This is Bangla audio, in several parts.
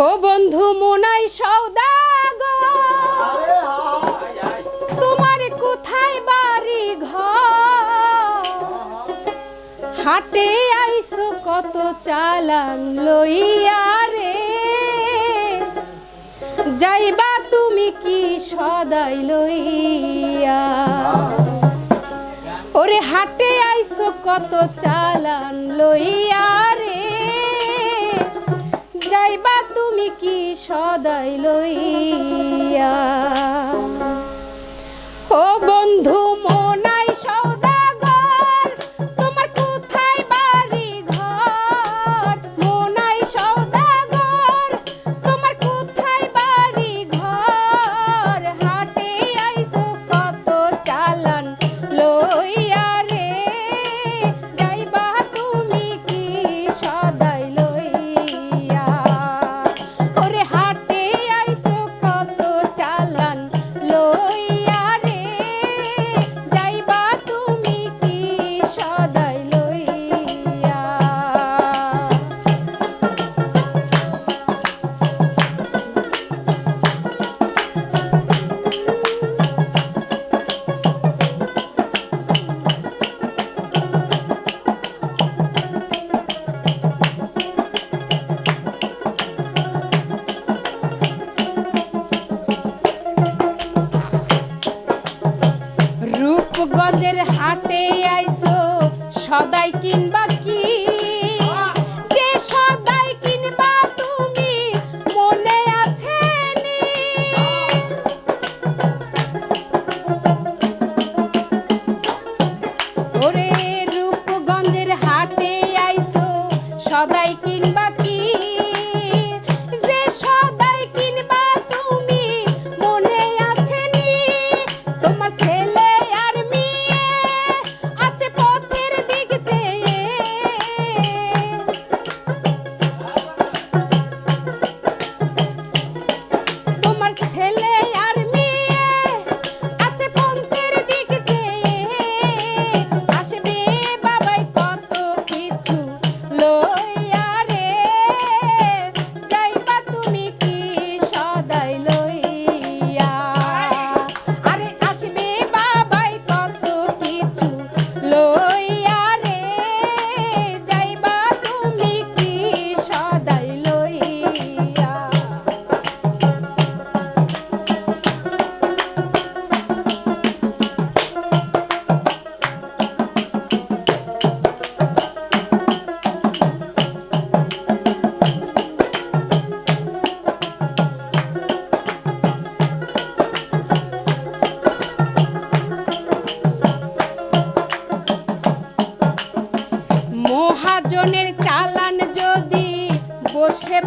ও বন্ধু মোনাই সৌদাগর তোমার কোথায় বাড়ি ঘর? হাটে আইসো কত চালান লইয়া রে। যাইবা তুমি কি সদাই লইয়া? ওরে হাটে আইসো কত চালান লইয়া সদাই লইয়া গজের হাটে আইসো সদাই কিনবা কি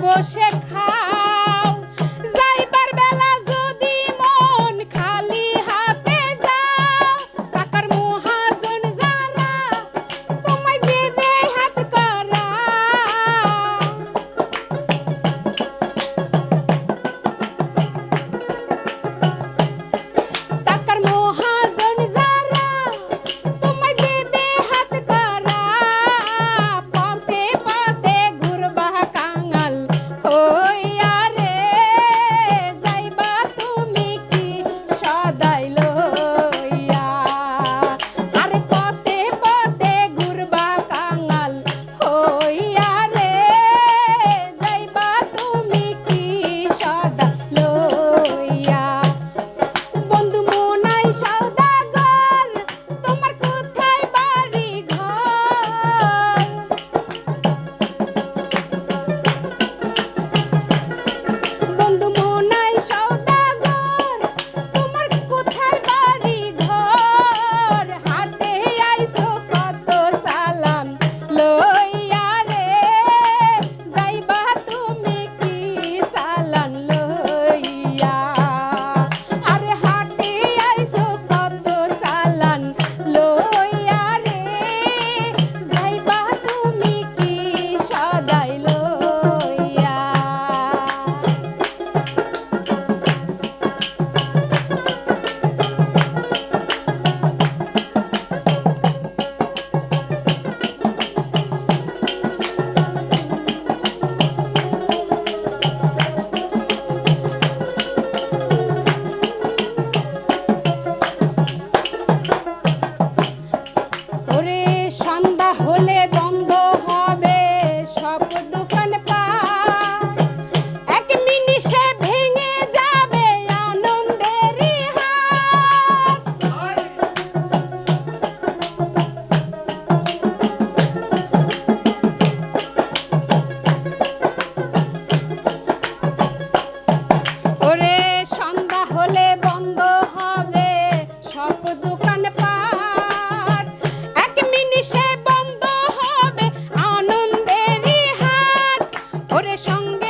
বসে খা সঙ্গে